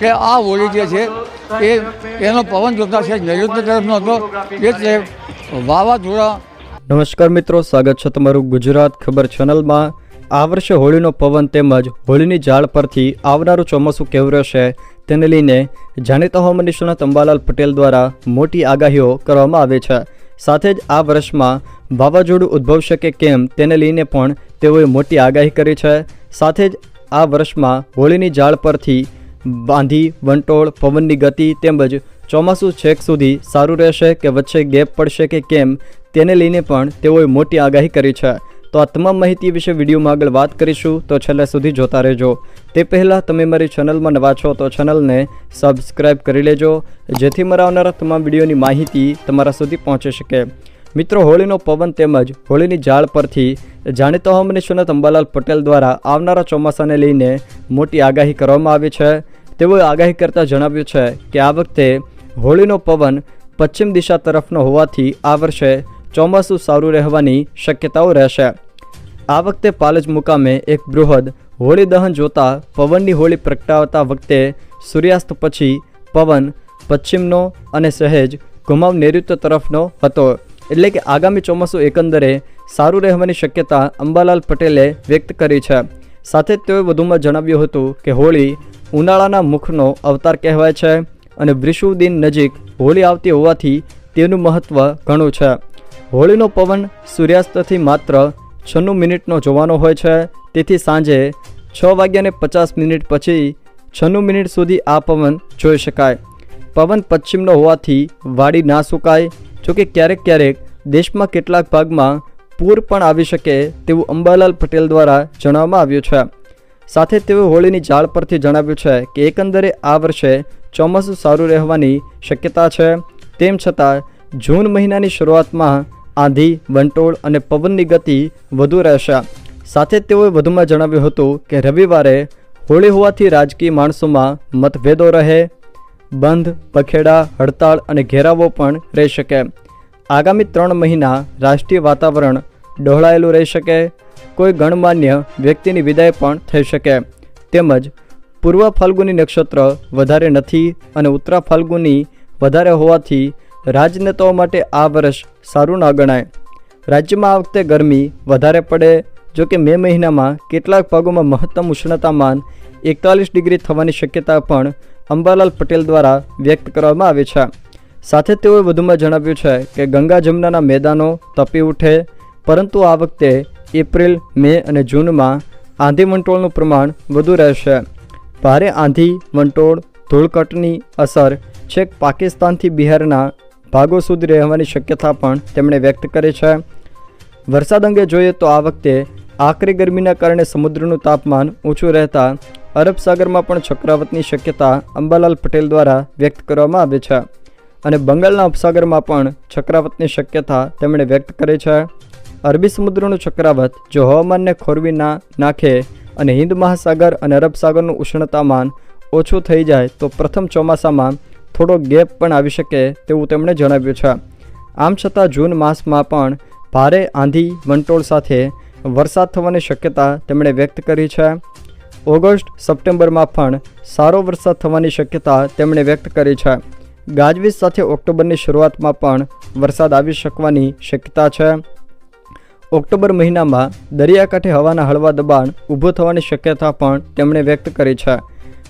કે આ હોળી જે છે, એ એનો પવન જોતા છે, નૈઋત્ય તરફનો હતો, એટલે વાવાઝોડા. નમસ્કાર મિત્રો, સ્વાગત છે તમારું ગુજરાત ખબર ચેનલમાં. આ વર્ષે હોળીનો પવન તેમજ હોળીની ઝાડ પરથી આવનારું ચોમાસું કેવું રહેશે તેને લઈને જાણીતા હોમ નિષ્ણાત અંબાલાલ પટેલ દ્વારા મોટી આગાહીઓ કરવામાં આવે છે. સાથે જ આ વર્ષમાં વાવાઝોડું ઉદ્ભવશે કે કેમ તેને લઈને પણ તેઓએ મોટી આગાહી કરી છે. સાથે જ આ વર્ષમાં હોળીની ઝાડ પરથી બાંધી, વંટોળ, પવનની ગતિ તેમજ ચોમાસું છેક સુધી સારું રહેશે કે વચ્ચે ગેપ પડશે કે કેમ, તેને લઈને પણ તેઓએ મોટી આગાહી કરી છે. તો આ તમામ માહિતી વિશે વિડીયોમાં આગળ વાત કરીશું, તો છેલ્લા સુધી જોતા રહેજો. તે પહેલાં તમે મારી ચેનલમાં નવા છો તો ચેનલને સબસ્ક્રાઈબ કરી લેજો, જેથી મારા આવનારા તમામ વિડીયોની માહિતી તમારા સુધી પહોંચી શકે. મિત્રો, હોળીનો પવન તેમજ હોળીની ઝાડ પરથી જાણીતો હોમની સુનત અંબાલાલ પટેલ દ્વારા આવનારા ચોમાસાને લઈને મોટી આગાહી કરવામાં આવી છે. તેઓએ આગાહી કરતાં જણાવ્યું છે કે આ વખતે હોળીનો પવન પશ્ચિમ દિશા તરફનો હોવાથી આ વર્ષે ચોમાસું સારું રહેવાની શક્યતાઓ રહેશે. આ વખતે પાલજ મુકામે એક બૃહદ હોળી દહન જોતા પવનની હોળી પ્રગટાવતા વખતે સૂર્યાસ્ત પછી પવન પશ્ચિમનો અને સહેજ ઘુમાવ નૈઋત્ય તરફનો હતો. એટલે કે આગામી ચોમાસું એકંદરે સારું રહેવાની શક્યતા અંબાલાલ પટેલે વ્યક્ત કરી છે. સાથે જ તેઓએ વધુમાં જણાવ્યું હતું કે હોળી ઉનાળાના મુખનો અવતાર કહેવાય છે અને વૃષુદિન નજીક હોળી આવતી હોવાથી તેનું મહત્ત્વ ઘણું છે. હોળીનો પવન સૂર્યાસ્તથી માત્ર છન્નું મિનિટનો જોવાનો હોય છે, તેથી સાંજે છ વાગ્યાને પચાસ મિનિટ પછી છન્નું મિનિટ સુધી આ પવન જોઈ શકાય. પવન પશ્ચિમનો હોવાથી વાડી ના સુકાય જોકે ક્યારેક ક્યારેક દેશમાં કેટલાક ભાગમાં પૂર પણ આવી શકે તેવું અંબાલાલ પટેલ દ્વારા જણાવવામાં આવ્યું છે. સાથે તેઓ હોળીની ઝાડ પરથી જણાવ્યું છે કે એકંદરે આ વર્ષે ચોમાસું સારું રહેવાની શક્યતા છે. તેમ છતાં, જૂન મહિનાની શરૂઆતમાં આંધી, વંટોળ અને પવનની ગતિ વધુ રહેશે. સાથે તેઓએ વધુમાં જણાવ્યું હતું કે રવિવારે હોળી હોવાથી રાજકીય માણસોમાં મતભેદો રહે બંધ, પખેડા, હડતાળ અને ઘેરાવો પણ રહી શકે. આગામી ત્રણ મહિના રાષ્ટ્રીય વાતાવરણ ડહોળાયેલું રહી શકે. કોઈ ગણમાન્ય વ્યક્તિની વિદાય પણ થઈ શકે. તેમજ પૂર્વ ફાલ્ગુની નક્ષત્ર વધારે નથી અને ઉત્તરા ફાલ્ગુની વધારે હોવાથી રાજનેતાઓ માટે આ વર્ષ સારું ન ગણાય. રાજ્યમાં આ વખતે ગરમી વધારે પડે. જો કે મે મહિનામાં કેટલાક ભાગોમાં મહત્તમ ઉષ્ણતામાન એકતાલીસ ડિગ્રી થવાની શક્યતા પણ અંબાલાલ પટેલ દ્વારા વ્યક્ત કરવામાં આવી છે. સાથે તેઓએ વધુમાં જણાવ્યું છે કે ગંગા જમનાના મેદાનો તપી ઉઠે, પરંતુ આ વખતે એપ્રિલ, મે અને જૂનમાં આંધી વંટોળનું પ્રમાણ વધુ રહેશે. ભારે આંધી વંટોળ ધૂળકટની અસર છેક પાકિસ્તાનથી બિહારના ભાગો સુધી રહેવાની શક્યતા પણ તેમણે વ્યક્ત કરી છે. વરસાદ અંગે જોઈએ તો આ વખતે આકરી ગરમીના કારણે સમુદ્રનું તાપમાન ઊંચું રહેતા અરબ સાગરમાં પણ ચક્રાવતની શક્યતા અંબાલાલ પટેલ દ્વારા વ્યક્ત કરવામાં આવી છે. અને બંગાળના ઉપસાગરમાં પણ ચક્રાવતની શક્યતા તેમણે વ્યક્ત કરી છે. અરબી સમુદ્રનું ચક્રાવત જો હવામાનને ખોરવી ના નાખે અને હિન્દ મહાસાગર અને અરબ સાગરનું ઉષ્ણતામાન ઓછું થઈ જાય તો પ્રથમ ચોમાસામાં થોડો ગેપ પણ આવી શકે તેવું તેમણે જણાવ્યું છે. આમ છતાં જૂન માસમાં પણ ભારે આંધી વંટોળ સાથે વરસાદ થવાની શક્યતા તેમણે વ્યક્ત કરી છે. ઓગસ્ટ સપ્ટેમ્બરમાં પણ સારો વરસાદ થવાની શક્યતા તેમણે વ્યક્ત કરી છે. ગાજવીજ સાથે ઓક્ટોબરની શરૂઆતમાં પણ વરસાદ આવી શકવાની શક્યતા છે. ઓક્ટોબર મહિનામાં દરિયાકાંઠે હવાના હળવા દબાણ ઊભું થવાની શક્યતા પણ તેમણે વ્યક્ત કરી છે.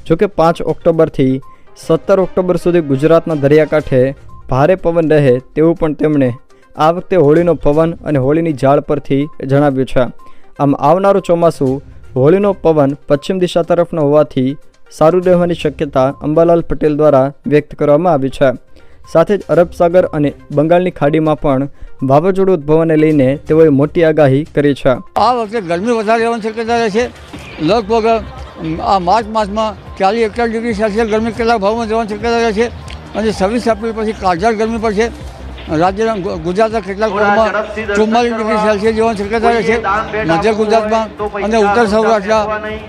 જોકે પાંચ ઓક્ટોબરથી સત્તર ઓક્ટોબર સુધી ગુજરાતના દરિયાકાંઠે ભારે પવન રહે તેવું પણ તેમણે આ વખતે હોળીનો પવન અને હોળીની ઝાડ પરથી જણાવ્યું છે. આમ આવનારું ચોમાસું હોળીનો પવન પશ્ચિમ દિશા તરફનો હોવાથી સારું રહેવાની શક્યતા અંબાલાલ પટેલ દ્વારા વ્યક્ત કરવામાં આવી છે. સાથે જ અરબ સાગર અને બંગાળની ખાડીમાં પણ વાવાઝોડું ઉદ્ભવને લઈને તેઓએ મોટી આગાહી કરી છે. આ વખતે ગરમી વધારે રહેવાની શક્યતા રહેશે લગભગ આ માર્ચ માસમાં ચાલીસ એકતાલીસ ડિગ્રી સેલ્સિયસ ગરમી કેટલાક ભાવમાં જવાની શક્યતા રહેશે અને છવ્વીસ એપ્રિલ પછી કાળઝાળ ગરમી પડશે. રાજ્યના ગુજરાતના કેટલાક ભાગમાં ચુમ્માલીસ ડિગ્રી સેલ્સિયસ જેવાની શક્યતા રહેશે મધ્ય ગુજરાતમાં અને ઉત્તર સૌરાષ્ટ્રના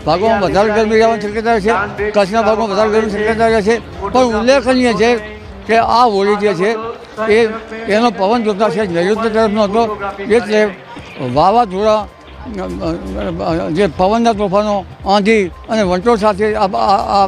ભાગોમાં વધારે ગરમી રહેવાની શક્યતા રહેશે કચ્છના ભાગમાં વધારે ગરમી શક્યતા રહેશે પણ ઉલ્લેખનીય છે કે આ હોળી જે છે એ એનો પવન જોતા છે નૈઋત્ય તરફનો હતો. એટલે વાવાઝોડા જે પવનના તોફાનો આંધી અને વંટોળ સાથે આ